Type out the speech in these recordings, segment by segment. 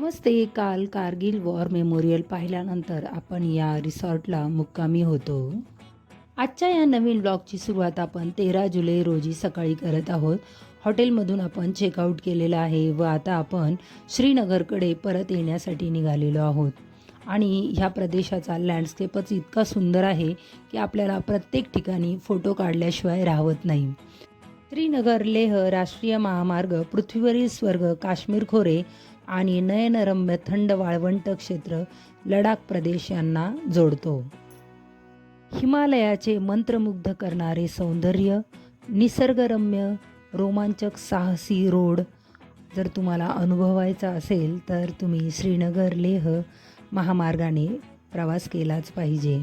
नमस्ते. काल Kargil war memorial पाहिल्यानंतर आपण या रिसॉर्टला मुक्कामी होतो. आजच्या या नवीन ब्लॉगची सुरुवात आपण तेरा जुलै रोजी सकाळी करत आहोत. हॉटेलमधून आपण चेकआउट केलेलं आहे व आता आपण श्रीनगरकडे परत येण्यासाठी निघालेलो आहोत. आणि ह्या प्रदेशाचा लँडस्केपच इतका सुंदर आहे की आपल्याला प्रत्येक ठिकाणी फोटो काढल्याशिवाय राहत नाही. श्रीनगर लेह राष्ट्रीय महामार्ग पृथ्वीवरील स्वर्ग काश्मीर खोरे आणि नयनरम्य थंड वाळवंट क्षेत्र लडाख प्रदेश यांना जोडतो. हिमालयाचे मंत्रमुग्ध करणारे सौंदर्य निसर्गरम्य रोमांचक साहसी रोड. जर तुम्हाला अनुभवायचा असेल तर तुम्ही श्रीनगर लेह महामार्गाने प्रवास केलाच पाहिजे.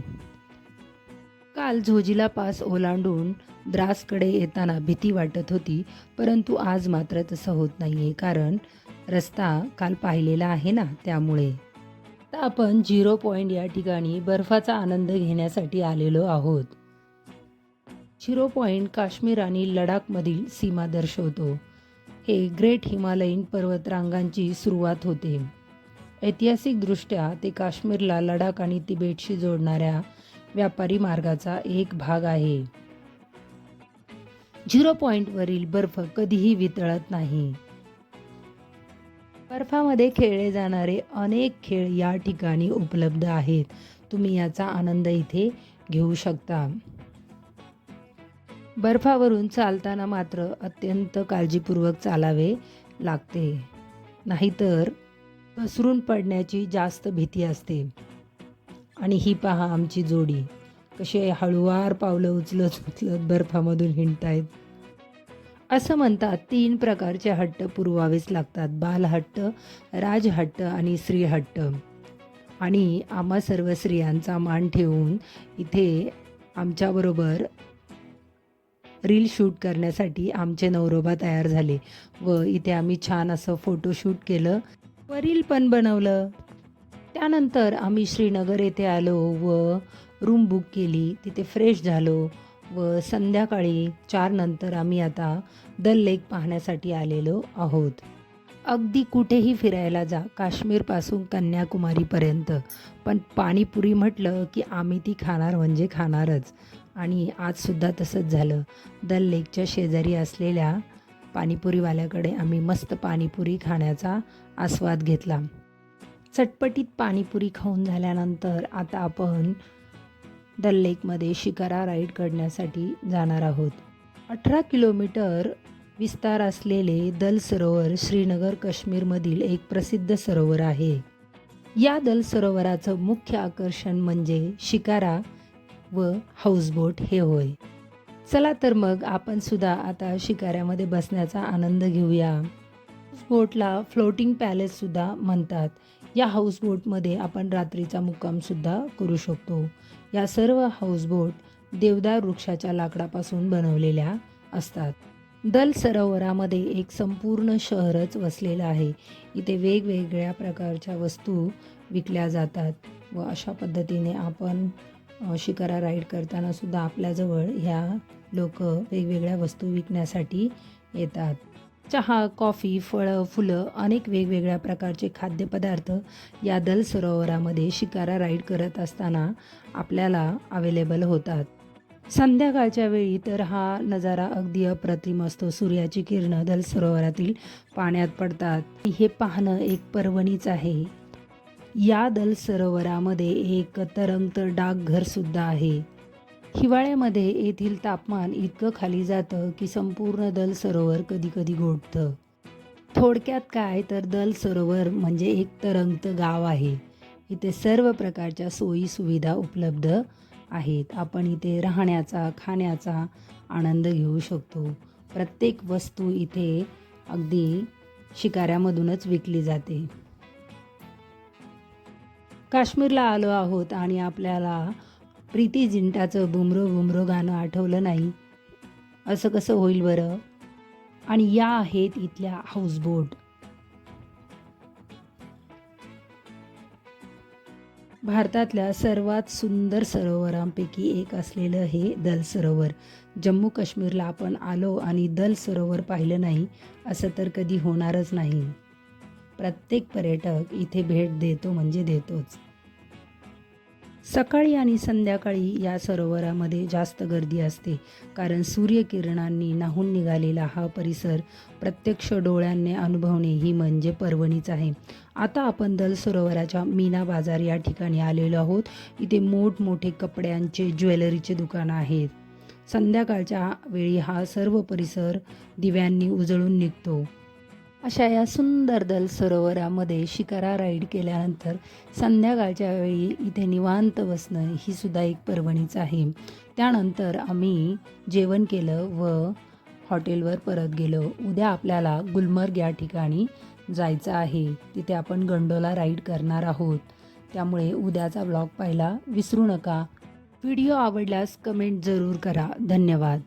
काल झोजिला पास ओलांडून द्रासकडे येताना भीती वाटत होती परंतु आज मात्र तसं होत नाही आहे कारण रस्ता काल पाहिलेला आहे ना त्यामुळे. आता आपण झिरो पॉईंट या ठिकाणी बर्फाचा आनंद घेण्यासाठी आलेलो आहोत. झिरो पॉईंट काश्मीर आणि लडाखमधील सीमा दर्शवतो. हे ग्रेट हिमालयीन पर्वतरांगांची सुरुवात होते. ऐतिहासिकदृष्ट्या ते काश्मीरला लडाख आणि तिबेटशी जोडणाऱ्या व्यापारी मार्गाचा एक भाग आहे. झिरो पॉईंटवरील बर्फ कधीही वितळत नाही. बर्फामध्ये खेळले जाणारे अनेक खेळ या ठिकाणी उपलब्ध आहेत. तुम्ही याचा आनंद इथे घेऊ शकता. बर्फावरून चालताना मात्र अत्यंत काळजीपूर्वक चालावे लागते. नाहीतर घसरून पडण्याची जास्त भीती असते. आणि ही पहा आमची जोडी. कसे हळुवार पावलं उचलत उचलत बर्फामधून हिंडतायत. असं म्हणतात तीन प्रकारचे हट्ट पुरवावेच लागतात. बालहट्ट राजहट्ट आणि श्रीहट्ट आणि आम्हा सर्व स्त्रियांचा मान ठेवून इथे आमच्याबरोबर रील शूट करण्यासाठी आमचे नवरोबा तयार झाले व इथे आम्ही छान असं फोटोशूट केलं. व रील पण बनवलं. त्यानंतर आम्ही श्रीनगर येथे आलो व रूम बुक केली. तिथे फ्रेश झालो व संध्याकाळी चार नंतर आम्ही आता दल लेक पाहण्यासाठी आलेलो आहोत. अगदी कुठेही फिरायला जा काश्मीरपासून कन्याकुमारीपर्यंत पण पाणीपुरी म्हटलं की आम्ही ती खाणार म्हणजे खाणारच. आणि आजसुद्धा तसंच झालं. दल लेकच्या शेजारी असलेल्या पाणीपुरीवाल्याकडे आम्ही मस्त पाणीपुरी खाण्याचा आस्वाद घेतला. चटपटीत पाणीपुरी खाऊन झाल्यानंतर आता आपण दल लेकमध्ये शिकारा राईड करण्यासाठी जाणार आहोत. अठरा किलोमीटर विस्तार असलेले दल सरोवर श्रीनगर काश्मीरमधील एक प्रसिद्ध सरोवर आहे. या दल सरोवराचं मुख्य आकर्षण म्हणजे शिकारा व हाऊसबोट हे होय. चला तर मग आपण सुद्धा आता शिकाऱ्यामध्ये बसण्याचा आनंद घेऊया. हाऊसबोटला फ्लोटिंग पॅलेससुद्धा म्हणतात. या हाऊसबोटमध्ये आपण रात्रीचा मुक्कामसुद्धा करू शकतो. या सर्व हाऊसबोट देवदार वृक्षाच्या लाकडापासून बनवलेल्या असतात. दल सरोवरामध्ये एक संपूर्ण शहरच वसलेलं आहे. इथे वेगवेगळ्या प्रकारच्या वस्तू विकल्या जातात व अशा पद्धतीने आपण शिकारा राईड करताना सुद्धा आपल्याजवळ ह्या लोक वेगवेगळ्या वस्तू विकण्यासाठी येतात. चहा कॉफी फळं फुलं अनेक वेगवेगळ्या प्रकारचे खाद्यपदार्थ या दल सरोवरामध्ये शिकारा राईड करत असताना आपल्याला अवेलेबल होतात. संध्याकाळच्या वेळी तर हा नजारा अगदी अप्रतिम असतो. सूर्याची किरणं दल सरोवरातील पाण्यात पडतात. हे पाहणं एक पर्वणीच आहे. या दल सरोवरामध्ये एक तरंगत डाकघरसुद्धा आहे. हिवाळ्यामध्ये येथील तापमान इतकं खाली जातं की संपूर्ण दल सरोवर कधी कधी गोठतं थोडक्यात काय तर दल सरोवर म्हणजे एक तरंगत गाव आहे. इथे सर्व प्रकारच्या सोयी सुविधा उपलब्ध आहेत. आपण इथे राहण्याचा खाण्याचा आनंद घेऊ शकतो. प्रत्येक वस्तू इथे अगदी शिकाऱ्यामधूनच विकली जाते. काश्मीरला आलो आहोत आणि आपल्याला प्रीती जिंटाचं बुमरो बुमरो गाणं आठवलं नाही. असं कसं होईल बरं? आणि या आहेत इथल्या हाऊसबोट भारतातल्या सर्वात सुंदर सरोवरांपैकी एक असलेलं हे दल सरोवर. जम्मू काश्मीरला आपण आलो आणि दल सरोवर पाहिलं नाही असं तर कधी होणारच नाही. प्रत्येक पर्यटक इथे भेट देतो म्हणजे देतोच. सकाळी आणि संध्याकाळी या सरोवरामध्ये जास्त गर्दी असते. कारण सूर्यकिरणांनी नाहून निघालेला हा परिसर प्रत्यक्ष डोळ्यांनी अनुभवणे ही म्हणजे पर्वणीच आहे. आता आपण दल सरोवराच्या मीना बाजार या ठिकाणी आलेलो आहोत. इथे मोठमोठे कपड्यांचे ज्वेलरीचे दुकानं आहेत. संध्याकाळच्या वेळी हा सर्व परिसर दिव्यांनी उजळून निघतो. अशा या सुंदर दल सरोवरामध्ये शिकारा राईड केल्यानंतर संध्याकाळच्या वेळी इथे निवांत बसणं ही सुद्धा एक पर्वणीच आहे. त्यानंतर आम्ही जेवण केलं व हॉटेलवर परत गेलो. उद्या आपल्याला गुलमर्ग या ठिकाणी जायचं आहे. तिथे आपण गंडोला राईड करणार आहोत. त्यामुळे उद्याचा ब्लॉग पाहायला विसरू नका. व्हिडिओ आवडल्यास कमेंट जरूर करा. धन्यवाद.